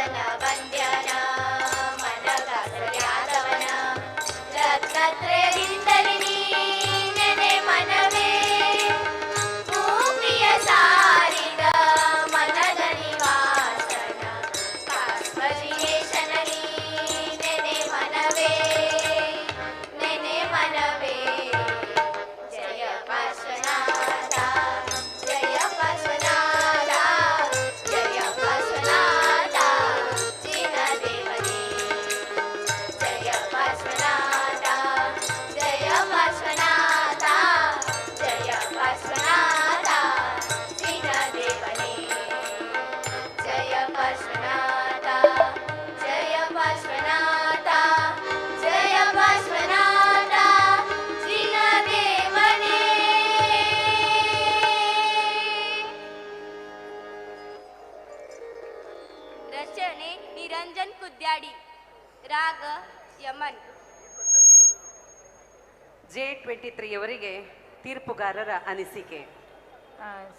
在你老。ಕುದ್ಯಾಡಿ ರಾಗ Yaman. J twenty ತ್ರೀಯವರಿಗೆ ತೀರ್ಪುಗಾರರ ಅನಿಸಿಕೆ.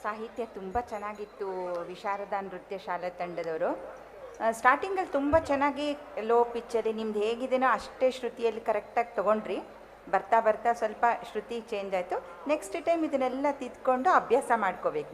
ಸಾಹಿತ್ಯ ತುಂಬ ಚೆನ್ನಾಗಿತ್ತು ವಿಶಾರದಾ ನೃತ್ಯ ಶಾಲೆ ತಂಡದವರು ಸ್ಟಾರ್ಟಿಂಗಲ್ಲಿ ತುಂಬ ಚೆನ್ನಾಗಿ ಲೋ ಪಿಚ್ಚಲ್ಲಿ ನಿಮ್ದು ಹೇಗಿದೆನೋ ಅಷ್ಟೇ ಶ್ರುತಿಯಲ್ಲಿ ಕರೆಕ್ಟಾಗಿ ತೊಗೊಂಡ್ರಿ. ಬರ್ತಾ ಬರ್ತಾ ಸ್ವಲ್ಪ ಶ್ರುತಿ ಚೇಂಜ್ ಆಯಿತು. ನೆಕ್ಸ್ಟ್ ಟೈಮ್ ಇದನ್ನೆಲ್ಲ ತಿದ್ಕೊಂಡು ಅಭ್ಯಾಸ ಮಾಡ್ಕೋಬೇಕು